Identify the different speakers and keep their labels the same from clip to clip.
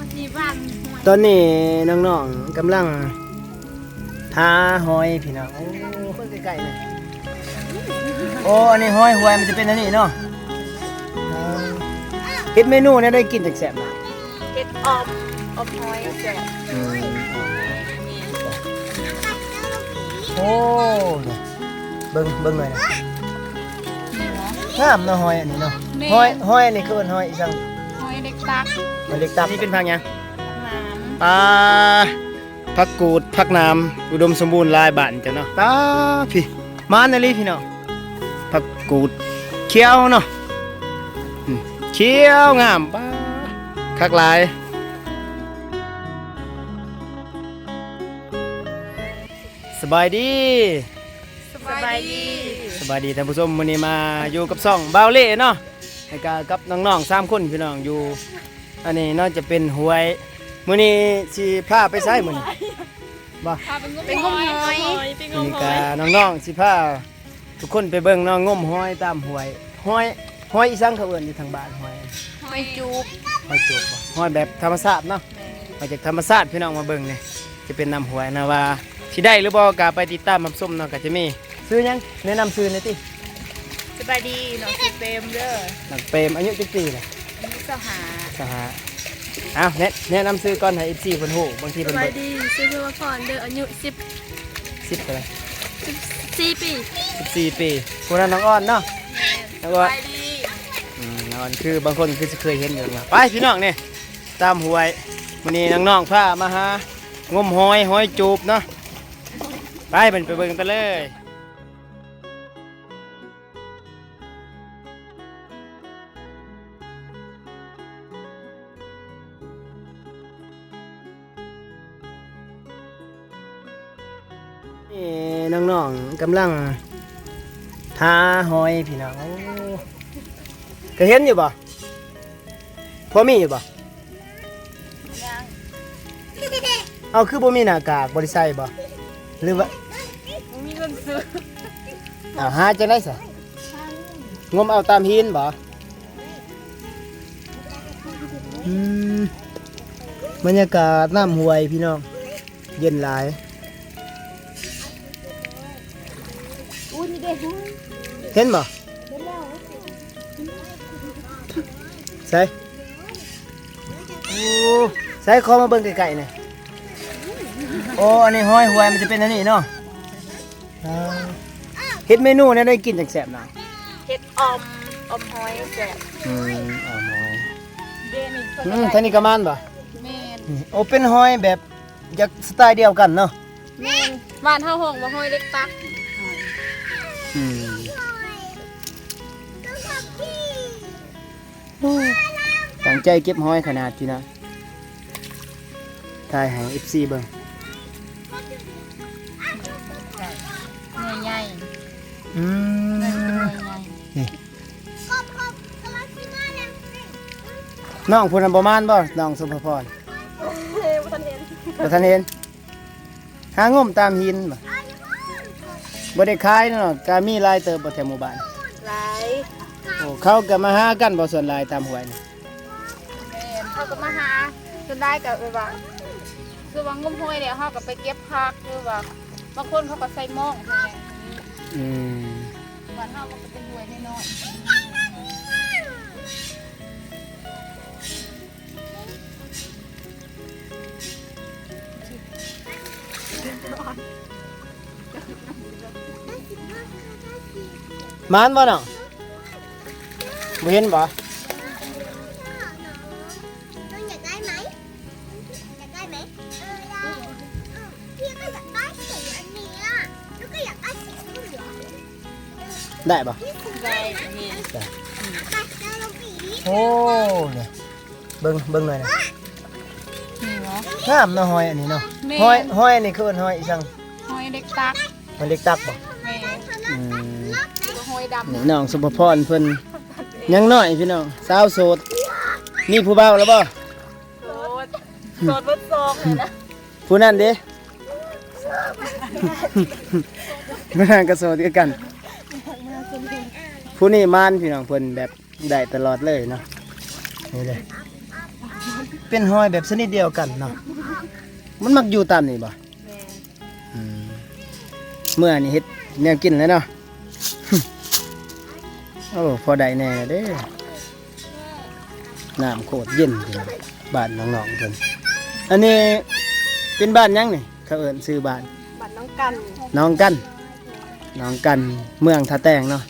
Speaker 1: ปฏิบัติหวย
Speaker 2: ตอนนี้น้องๆกำลังทาหอยพี่น้องโอ้เพิ่งใกล้ๆเลยโอ้อันนี้หอยหวยมันจะเป็นอันนี้เนาะอ่าเฮ็ดเมนูเนี่ยได้กินจากแซ่บมาก
Speaker 1: เห็ดออมออมหอยแซ่บ
Speaker 2: อืมโอ้เนี่ยเบิ่งเบิ่งหน่อยนะงามเนาะหอยอันนี้เนาะหอยหอยอันนี้คืออันหอยอีสัง
Speaker 1: ห อยเด็กตัก
Speaker 2: มันเล็กตับนี่เป็นพังหยัง
Speaker 1: น้
Speaker 2: ปลาผักกูดผักน้ำอุดมสมบูรณ์หลายบานจ้ะเนาะตาพี่มาอันนี้พี่น้องผักกูดเขียวเนาะอืมเขียวงามป้าคักหลายสบายดีำ
Speaker 1: สบายดี
Speaker 2: สบายดีท่านผู้ชมวันนี้มาอยู่กับซ่องบาวเล่เนาะ แล้วก็กับน้องๆสามคนพี่น้องอยู่ อันนี้เน่าจะเป็นหวยมื้อนี้สิพาไปไสมื้อนี้บ่
Speaker 1: เป็นงมหอย
Speaker 2: มื้อนี้ก็น้องๆสิพาทุกคนไปเบิ่งน้องงมหอยตามหวยหอยหอยอีสังเขาเอิ้นอยู่ทางบ้านหอย
Speaker 1: หอยจูบ
Speaker 2: หอยจูบบ่หอยแบบธรรมชาติเนาะ มาจากธรรมชาติพี่น้องมาเบิ่งนี่จะเป็นน้ำหวยนะว่าสิได้หรือบ่ก็ไปติดตามรับชมเนาะก็จะมีซื้อหยังแนะนำซื้อหน่อยติ
Speaker 1: สบายดีน้องสิเปมเด้อ
Speaker 2: นักเปรมอายุจักปีเลย
Speaker 1: อันนี้เสาหา
Speaker 2: สหะอ้าวแนะแนะนำซื้อก่อนให้ FC เพิ่นฮู้บางที
Speaker 3: ส
Speaker 2: เพิ่น
Speaker 3: บา
Speaker 2: เบิ
Speaker 3: ย
Speaker 2: ด
Speaker 3: ดีชื่อพี่ว่าพรเด้ออายุ10
Speaker 2: 10ไปเลย
Speaker 3: 14ปี
Speaker 2: 14ปีคนนั้นน้องอ้อนเนาะน้องอ้อน
Speaker 1: ไปดี
Speaker 2: อืมน้องอ้อนคือบางคนคือจะเคยเห็นอยู่นะไปพี่น้องนี่ตามหวยวันนี้น้องๆพามาหางมหอยหอยจูบเนาะไปเป็นไปเบิ่งกันเลย นี่น้องๆกำลังทาหอยพี่น้องโอ้ก็เห็นอยู่บ่พอมีอยู่บ่
Speaker 1: ยัง
Speaker 2: เอาคือบ่มีหน้ากากบริษัทบ่หรือว่า
Speaker 1: บ่มีเงินซื้อ
Speaker 2: เอาหาจะได้ซะงมเอาตามหินบ่อืมบรรยากาศน้ำห้วยพี่น้อง เย็นหลาย
Speaker 1: เด็ก
Speaker 2: เห็นบ่ใส่โอ้ใส่คอมาเบิ่งไกลๆหน่อยโอ้อันนี้ห้อยหวยมันจะเป็นอันนี้เนาะอ่าเฮ็ดเมนูเนี่ยได้กินจังแซ่บนะ
Speaker 1: เห็ดออมออมหอยแซ่บ
Speaker 2: อืมอ๋อหอย
Speaker 1: เดนี่
Speaker 2: อืมท่านี้ก็มานบ่
Speaker 1: แม่น
Speaker 2: อืมโอ้เป็นหอยแบบจากสไตล์เดียวกันเนาะ
Speaker 1: แม่นบ้านเฮาห้องว่าหอยเด็กตัก
Speaker 2: อืมตั้งใจเก็บหอยขนาดที่นะถ่ายให้ FC เบิ่ง
Speaker 1: ใหญ่
Speaker 2: อืม
Speaker 1: ๆใหญ่
Speaker 2: นี่น้องพูนันประมาณบ่น้องสุภพร
Speaker 1: ๆเฮ้ยบ่ทันเห็น
Speaker 2: บ่ทันเห็นหางมตามหินบ่ บ่ได้ขายเนาะก็มีหลายเติบบ่แถวหมู่บ้าน
Speaker 1: หลาย
Speaker 2: โอ้เขาก็มาหากันบ่ส่วนหลายตามห้วยนี่
Speaker 1: แม่นเขาก็มาหาจนได้ก็แบบว่าคือว่างมหอยแล้วเฮาก็ไปเก็บผักหรือว่าบางคนเขาก็ใส่หม้องใส่หยังอย่างนี้
Speaker 2: อืม
Speaker 1: บ้านเฮามันก็เป็นหวยน้อย
Speaker 2: มานบ่น้องบ่เห็นบ่
Speaker 3: น้องอยากได้ไหมอยากได้ไหมเออได้พี่ก็อยากได้สีอันนี้อ่ะแล้วก็อยากได้สีเหลือง
Speaker 2: ได้บ่
Speaker 3: พี่สี
Speaker 1: ๆ
Speaker 3: ได้
Speaker 1: ได้
Speaker 3: นะ
Speaker 1: แม่น
Speaker 3: ไปเจ้าลงสี
Speaker 2: โอ้เนี่ยเบิ่งเบิ่งหน่อยนะ
Speaker 1: นี่เนาะ
Speaker 2: งามเนาะหอยอันนี้เนาะ
Speaker 1: แม่
Speaker 2: หอยหอยอันนี้คืออันหอยอีสัง
Speaker 1: หอยเด็กตัก
Speaker 2: มันเล็กตักบ่
Speaker 1: แม่น
Speaker 2: อืม
Speaker 1: ตัวหอยดำ
Speaker 2: นี่น้องสุภพรเพิ่นยังน้อยพี่น้องสาวโสดมีผู้บ่าวแล้วบ่
Speaker 1: โสดโสดเบิดซองเลยนะ
Speaker 2: ผู้นั้นเด้ผู้นั้นก็โสดคือกัน ผู้นี้มานพี่น้องเพิ่นแบบได้ตลอดเลยเนาะนี่เลยเป็นหอยแบบชนิดเดียวกันเนาะมันมักอยู่ตามนี่บ่
Speaker 1: แม่น
Speaker 2: อืม เมื่อนี่เฮ็ดแนวกินแล้วเนาะโอ้พอได้แน่เด้น้ำโคตรเย็นพี่น้องบ้านน้องๆเพิ่นอันนี้เป็นบ้านหยังนี่เขาเอิ้นชื่อบ้าน
Speaker 1: บัดน้องกัน
Speaker 2: น้องกันน้องกันเมืองท่าแตงเนาะ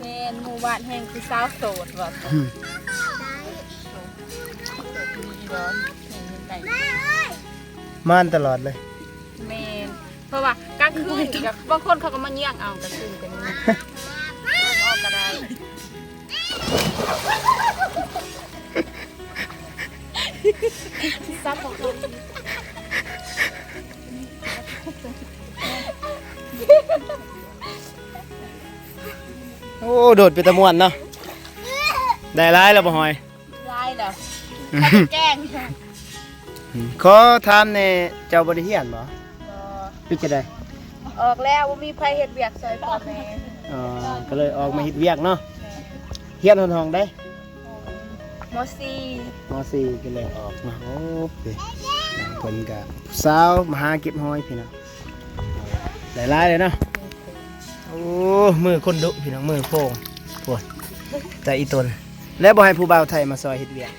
Speaker 1: แม่นหมู่บ้านแห่งคือสาวโสดว่า
Speaker 2: อืม
Speaker 1: ร้อนเห็นไก่
Speaker 2: ม่านตลอดเลย
Speaker 1: แม่นเพราะว่ากลางคืนกับบางคนเขาก็มาเยี่ยงเอากลางคืนกันนี่ออกก็ได้ซับของคน
Speaker 2: โอ้โดดไปตะมวนเนาะได้ร้ายแล้วบ่หอย
Speaker 1: ลายแล้วถ้าจะแกล้ง
Speaker 2: ขอถามในเจ้าบริเฮียนบ่
Speaker 1: บ่
Speaker 2: พี่จะได้
Speaker 1: ออกแล้วว่ามีไผเฮ็ดเวียกซอยพ่อแม่
Speaker 2: อ๋อก็เลยออกมาเฮ็ดเวียกเนาะเฮียนหนห้องได้
Speaker 1: มอซี
Speaker 2: มสี่ก็เลยออกมาโอ้เพิ่นเพิ่นก็สาวมาหาเก็บหอยพี่น้องได้หลายเลยเนาะโอ้มือคนดุพี่น้องมือโพงปวดใจอีตนแล้วบ่ให้ผู้บ่าวไทยมาซอยเฮ็ดเวียก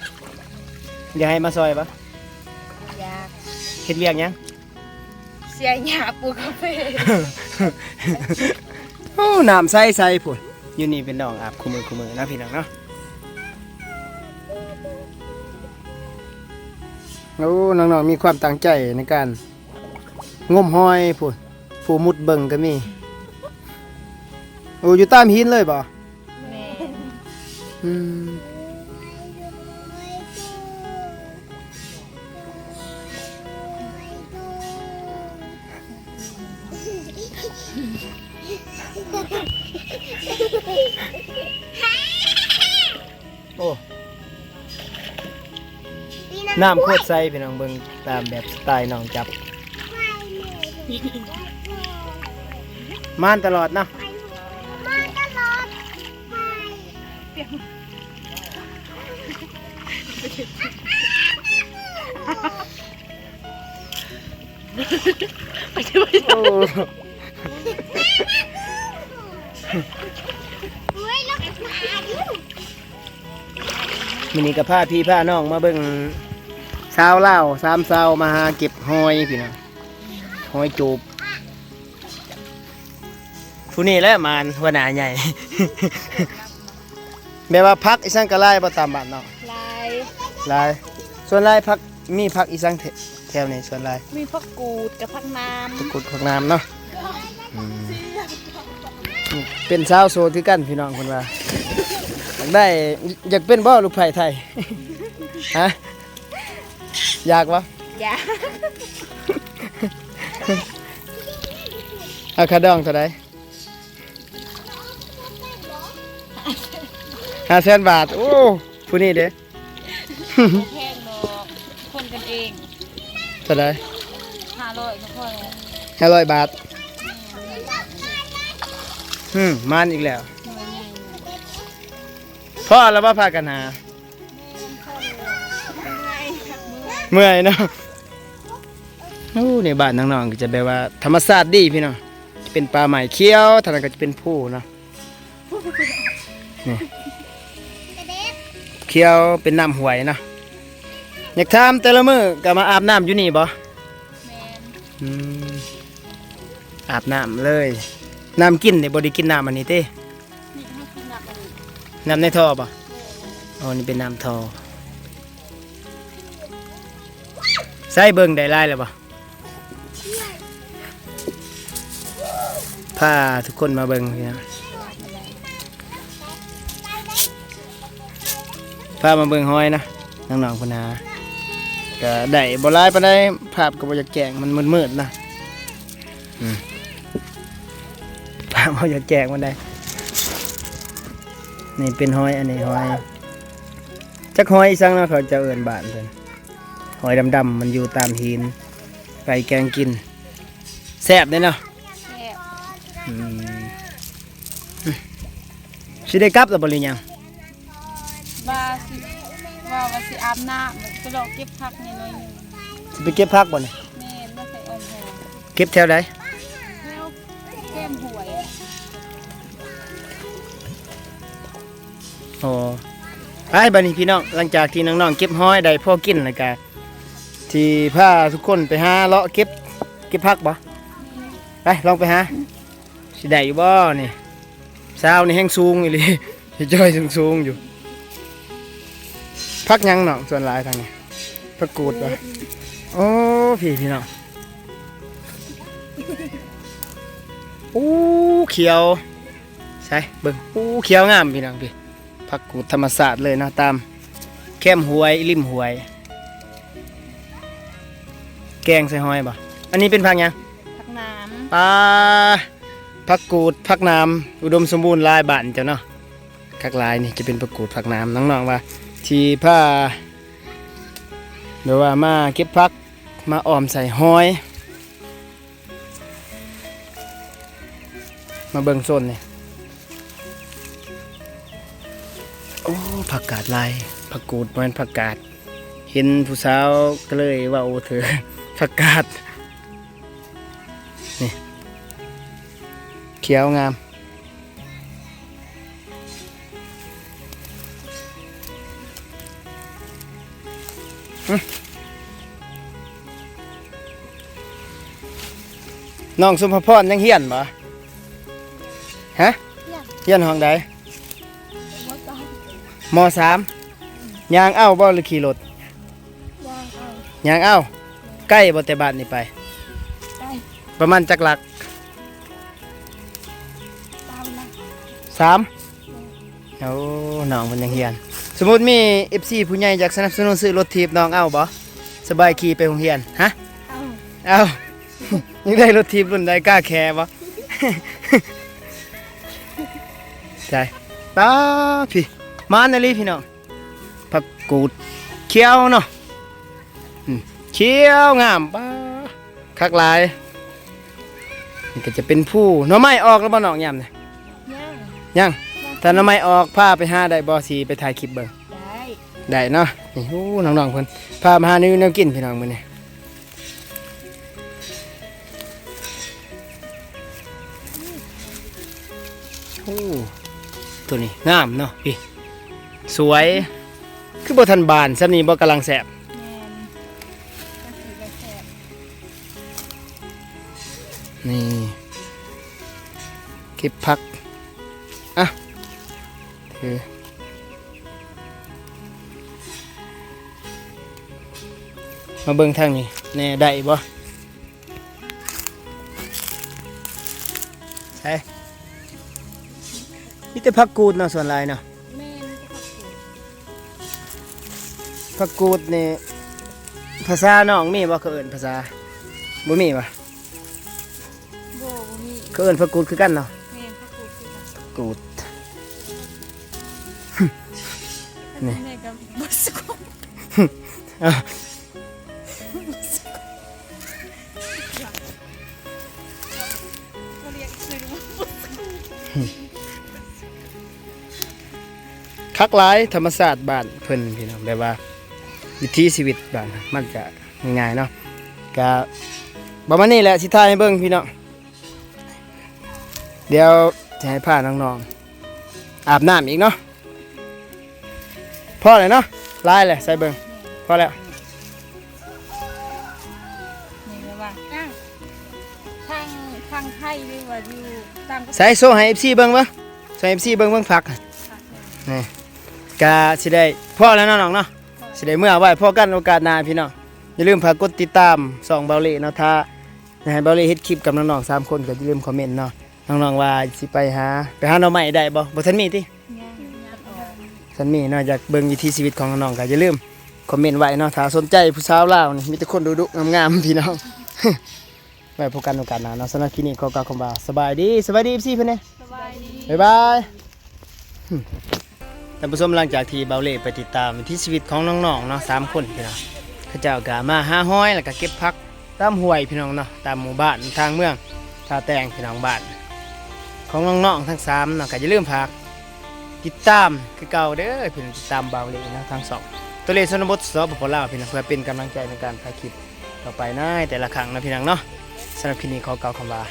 Speaker 2: อย่าให้มาซอยปะ
Speaker 1: อยาก
Speaker 2: เฮ็ดเวียกหยัง
Speaker 1: เสียหยาปลูกกาแฟ
Speaker 2: โอ้น้ำใสใสพุ่นอยู่นี่เป็นน้องอาบคู่มือคู่มือนะพี่น้องเนาะโอ้น้องๆมีความตั้งใจในการงมหอยพุ่นผู้มุดเบิ่งก็มีโอ้อยู่ตามหินเลยบ่
Speaker 1: แม่
Speaker 2: อืม น้ำโคตรใสพี่น้องเบิ่งตามแบบสไตล์น้องจับม่านตลอดเนาะ
Speaker 3: มาตลอดไป
Speaker 2: โอ้
Speaker 3: เฮ้ยแล้วก็มาดิ
Speaker 2: มินี่กับผ้าพี่ผ้าน้องมาเบิ่ง สาวเล่าวสามสาวมาหาเก็บหอยพี่น้องหอยจูบผู้นี้แหละมานหัวหน้าใหญ่ แม่ว่าพักอีสังกะไล่บ่ตามบ้านเนาะ
Speaker 1: ลาย
Speaker 2: หลายส่วนหลายพักมีพักอีสังแถแถวนี้ส่วนหลาย
Speaker 1: มีพักกูดกับพักน้
Speaker 2: ตะกรุดพักน้ำเนาะอืมเป็นสาวโสดคือกันพี่น้องคนว่าอยากได้อยากเป็นบ่ลูกไผ่ไทย ฮะ อยากวะำ
Speaker 1: อยา
Speaker 2: เอาคาดองเท่าไรห้าแสนบาท โอ้ผู้นี้เด้
Speaker 1: แพงดอกคนกันเอง
Speaker 2: เท่าไร
Speaker 1: ห้าร้อยก็พอแล้ว
Speaker 2: ห้าร้อยบาทอืมมานอีกแล้วพ่อแล้วว่าพากันหา เมื่อยเนาะโอ้ในบ้านน้องๆก็จะแบบว่า ธรรมชาติดีพี่น้องจะเป็นปลาใหม่เขียวทางนั้นก็จะเป็นผู้เนาะนี่เขียวเป็นน้ำหวยเนาะอยากถามแต่ละมื้อก็มาอาบน้ำอยู่นี่บ่
Speaker 1: แมน
Speaker 2: อืมอาบน้ำเลย น้ำกินเนี่ยบ่ได้กินน้ำอันนี้เต้
Speaker 1: นี่ให้กินหนักเลย
Speaker 2: น้ำในท่อบ่อ๋อนี่เป็นน้ำท่อ ใส่เบิ่งได้หลายแล้วบ่พาทุกคนมาเบิ่งพี่นะพามาเบิ่งหอยนะน้องๆพุ่นนะก็ได้บ่หลายปานใดภาพก็บ่อยากแจ้งมันมืดๆนะอืมภาพบ่อยากแจ้งมันได้นี่เป็นหอยอันนี้หอยจักหอยอีสังเนาะเขาจะเอิ้นบ้านเพิ่น หอยดำๆมันอยู่ตามหินไปแกงกินแซ่บเด้เนาะ
Speaker 1: แซ่บ
Speaker 2: อืมสิได้กลับแล้วบ่หรือยัง
Speaker 1: บาสิว่าว่าสิอาบน้ำแบบก็ลอกเก็บผักนี่หน่อยหนึง
Speaker 2: สิไปเก็บผักบ่นี่
Speaker 1: แม่นมาใส่ออมหอม
Speaker 2: เก็บแถวใด
Speaker 1: แล้วแก้มหวย
Speaker 2: อ๋อไปบัดนี้พี่น้องหลังจากที่น้องๆเก็บห้อยได้พอกินแล้วก็ ที่พาทุกคนไปหาเลาะเก็บเก็บผักบ่ไปลองไปหาสิได้อยู่บ่นี่สาวนี่แห้งสูงอีหลีสิจ้อยสูงๆอยู่ผักยังน้องส่วนหลายทางนี้ผักกูดบ่โอ้พี่พี่น้องโอ้เขียวใช่เบิ่งอู้เขียวงามพี่น้องพี่ผักกูดธรรมศาสตร์เลยนะตามแคมหวยริมหวย แกงใส่หอยบ่อันนี้เป็นผักหยัง
Speaker 1: ผักน้
Speaker 2: ปลาผักกูดผักน้ำอุดมสมบูรณ์หลายบ้านเจ้าเนาะคักหลายนี่จะเป็นผักกูดผักน้ำน้องๆว่าที่ผ้าเดี๋ยวว่ามาเก็บผักมาออมใส่หอย มาเบิ่งโซนนี่โอ้ผักกาดลายผักกูดมันผักกาด เห็นผู้สาวก็เลยว่าโอ้เธอ ผักกาดนี่เขียวงามอื้อน้องสุภพรยังเฮียนบ่ฮะเฮียนห้องใดำ
Speaker 1: ว่าก็
Speaker 2: มสามยางเอ้าบ่หรือขี่รถ
Speaker 1: ย่างเอา
Speaker 2: ยางเอ้า ใกล้บ่แต่บ้านนี่ไป
Speaker 1: ได้
Speaker 2: ประมาณจักหลัก
Speaker 1: ตามนะ
Speaker 2: สามโอ้น้องมันยังเฮียน สมมุติมี FC ผู้ใหญ่อยากสนับสนุนซื้อรถทีบน้องเอ้าบ่สบายขี่ไปโรงเรียนฮะ
Speaker 1: เอา
Speaker 2: เอ้ายังได้รถทีบรุ่นใดกล้าแคร์บ่ใจตาพี่มาในลีพี่น้องผักกูดเขียวเนาะอืม เขียวงามป้าคักหลายนี่ก็จะเป็นผู้หน่อไม้ออกแล้วบ่น้องยำเนี่ย
Speaker 1: ย่าง
Speaker 2: ยังถ้าหน่อไม้ออกพาไปหาได้บ่สิไปถ่ายคลิปเบิ่ง
Speaker 1: ได้
Speaker 2: ได้เนาะนี่โอ้น้องๆเพิ่นพามาหาแนวแนวกินพี่น้องมื้อนี้โอ้ตัวนี้งามเนาะพี่สวย คือบ่ทันบานซำนี้บ่กำลังแสบ
Speaker 1: ก็บ
Speaker 2: ผัก อะถือมาเบิ่งทางนี้แน่ได้บ่ใช่มีแต่ผักกูดเนาะส่วนหลายเนาะ
Speaker 1: แมนก็ผักกูด
Speaker 2: ผักกูดนี่ภาษาน้องมีบ่เขาเอิ้นภาษาบ่มีบ่
Speaker 1: โบมี
Speaker 2: เขาเอิ้นผักกูดคือกันเนาะ
Speaker 1: กัน
Speaker 2: กูด
Speaker 1: อันนี้แม่ก็บ่สกุล
Speaker 2: อะ
Speaker 1: ก็เรียกชื่อว่า
Speaker 2: คักหลายธรรมศาสตร์บ้านเพิ่นพี่น้องแบบว่า วิถีชีวิตบ้านมันจะง่ายๆเนาะก็ประมาณนี้แหละสิทายให้เบิ่งพี่น้องเดี๋ยว จะให้พาน้องๆอาบน้ำอีกเนาะพอเลยเนาะลายเลยใส่เบิ่งพอแล้ว
Speaker 1: นี่เลยว่าทางทางทางไทยหรือว่าอยู่ต่างประเทศ
Speaker 2: ใส่โซ่ให้ FC เบิ่งเบิ่งใส่ FC เบิ่งเบิ่งผัก
Speaker 1: ค่ะ
Speaker 2: นี่ก็สิได้พอแล้วเนาะน้องเนาะสิได้เมื่อไว้พอกันโอกาสหน้าพี่น้องอย่าลืมฝากกดติดตามสองเบาเล่เนาะถ้าอยากให้เบาเล่เฮ็ดคลิปกับน้องๆสามคนก็อย่าลืมคอมเมนต์เนาะ น้องๆว่าสิไปหาไปหาหน่อไม้ได้บ่บ่ทันมีติ
Speaker 1: งานงานออก
Speaker 2: ทันมีเนาะอยากเบิ่งวิถีชีวิตของน้องๆก็อย่าลืมคอมเมนต์ไว้เนาะถ้าสนใจผู้สาวลาวนี่มีแต่คนดุๆงามๆพี่น้องไว้พบกันโอกาสหน้าเนาะสำหรับคลิปนี้ขอกล่าวคำว่าสบายดีสบายดีพี่เพิ่นเด้
Speaker 1: สบายดี
Speaker 2: บ๊ายบายหึท่านผู้ชมหลังจากที่เบาเล่ไปติดตามวิถีชีวิตของน้องๆเนาะสามคนพี่น้องเขาเจ้าก็มาหาห้อยแล้วก็เก็บพักตามห้วยพี่น้องเนาะตามหมู่บ้านทางเมืองท่าแตงพี่น้องบ้าน ของน้องๆทั้งสามเนาะก็อย่าลืมพักติดตามคือเก่าเด้อพี่น้องติดตามเบาเล่เนาะทั้งสองตัวเลขชนบทสปปลาวพี่น้องเพื่อเป็นกำลังใจในการถ่ายคลิปต่อไปนะแต่ละครั้งนะพี่น้องเนาะสำหรับคลิปนี้ขอกล่าวคำว่า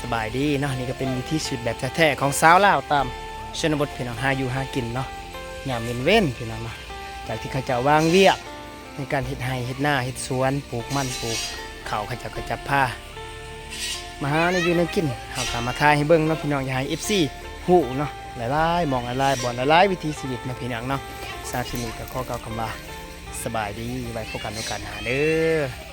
Speaker 2: สบายดีเนาะนี่ก็เป็นวิธีชีวิตแบบแท้ๆของสาวลาวตามชนบทพี่น้องหาอยู่หากินเนาะยามเว้นเว้นพี่น้องเนาะจากที่เขาเจ้าวางเวียกในการเฮ็ดไร่เฮ็ดนาเฮ็ดสวนปลูกมันปลูกข้าวเขาเจ้าก็จับผ้า มาหาในอยู่ในกินเฮาก็มาทายให้เบิ่งเนาะพี่น้องอย่าให้ FC ฮู้เนาะหลายๆมองหลายๆบ่อนหลายๆวิธีชีวิตนะพี่น้องเนาะสำหรับคลิปนี้ก็ขอกล่าวคำว่าสบายดีไว้พบกันโอกาสหน้าเด้อ